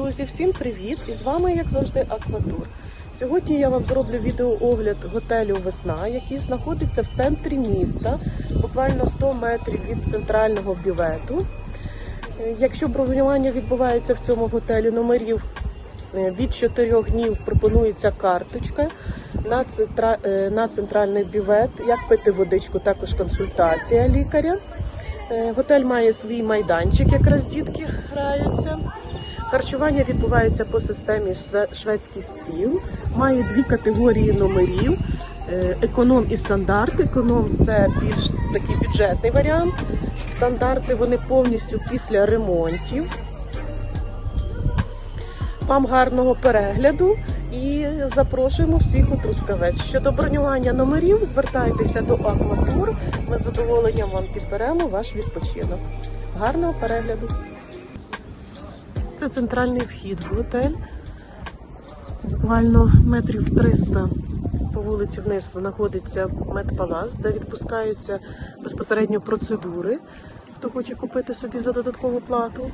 Друзі, всім привіт! І з вами, як завжди, Акватур. Сьогодні я вам зроблю відеоогляд готелю Весна, який знаходиться в центрі міста, буквально 100 метрів від центрального бювету. Е, Якщо бронювання відбувається в цьому готелі номерів е, від 4 днів пропонується карточка е, на центральний бювет, як пити водичку, також консультація лікаря. Готель має свій майданчик, якраз дітки граються. Харчування відбувається по системі шве- шведський стіл. Має дві категорії номерів: е, економ і стандарт. Економ це більш такий бюджетний варіант. Стандарти вони повністю після ремонтів. Вам гарного перегляду і запрошуємо всіх у Трускавець. Щодо бронювання номерів, звертайтеся до Акватур. Ми з задоволенням вам підберемо ваш відпочинок. Гарного перегляду! Це центральний вхід в готель. Буквально метрів 300 по вулиці вниз знаходиться медпалац, де відпускаються безпосередньо процедури, хто хоче купити собі за додаткову плату.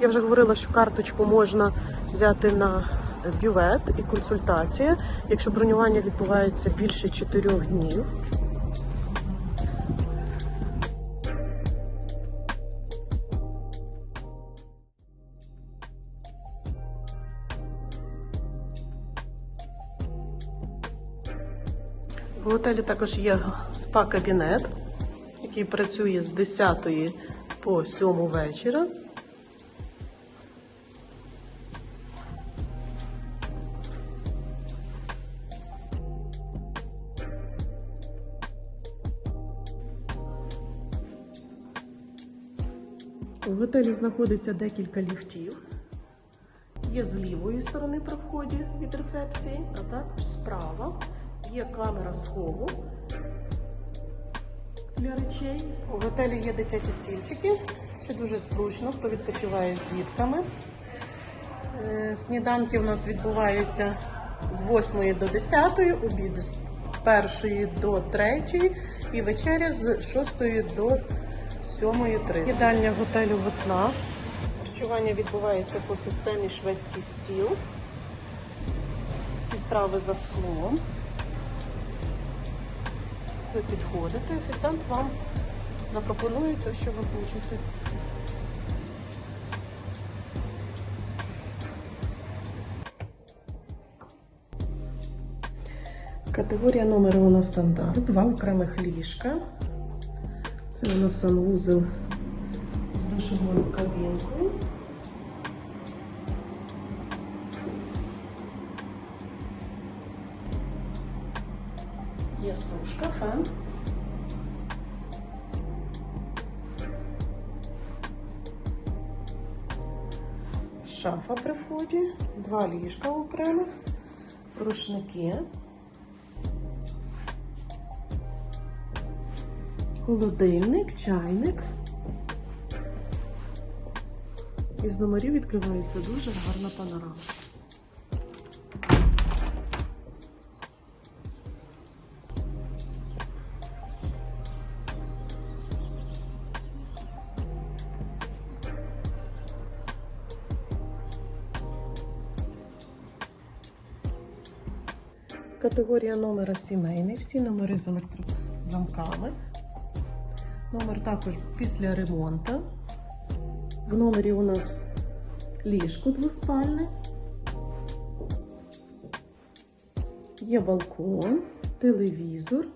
Я вже говорила, що карточку можна взяти на бювет і консультація, якщо бронювання відбувається більше 4 днів. В готелі також є спа-кабінет, який працює з 10 по 7 вечора. У готелі знаходиться декілька ліфтів. Є з лівої сторони при вході від рецепції, а також справа є камера схову для речей. У готелі є дитячі стільчики, що дуже зручно, хто відпочиває з дітками. Е, Сніданки у нас відбуваються з 8 до 10, обіди з 1 до 3 і вечеря з 6 до 7.30. Їдальня готелю Весна. Харчування відбувається по системі шведський стіл. Всі страви за склом. Ви підходите, офіціант вам запропонує те, що ви хочете. Категорія номеру у нас стандарт. Два окремих ліжка. Це у нас санвузел з душовою кабінкою. Є сушка, фен. Шафа при вході, два ліжка окремих, рушники, холодильник, чайник. Із номерів відкривається дуже гарна панорама. Категорія номера сімейний. Всі номери з електрозамками. Номер також після ремонту. В номері у нас ліжко двоспальне. Є балкон, телевізор,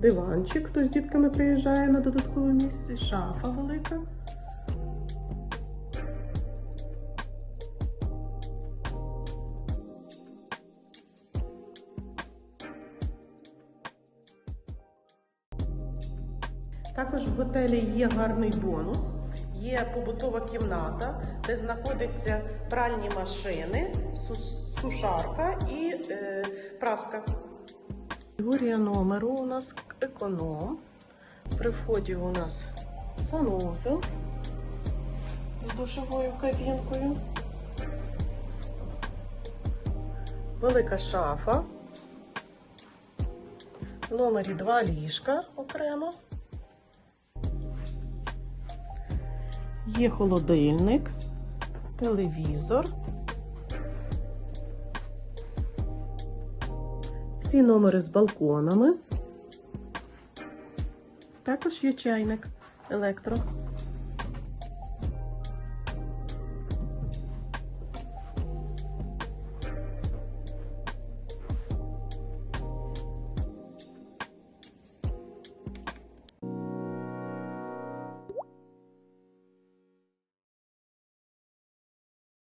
диванчик, хто з дітками приїжджає на додаткове місце, шафа велика. Також в готелі є гарний бонус. Є побутова кімната, де знаходяться пральні машини, сушарка і е, праска. Категорія номеру у нас економ. При вході у нас санузел з душовою кабінкою. Велика шафа. В номері два ліжка окремо. Є холодильник, телевізор. Всі номери з балконами. Також є чайник електро.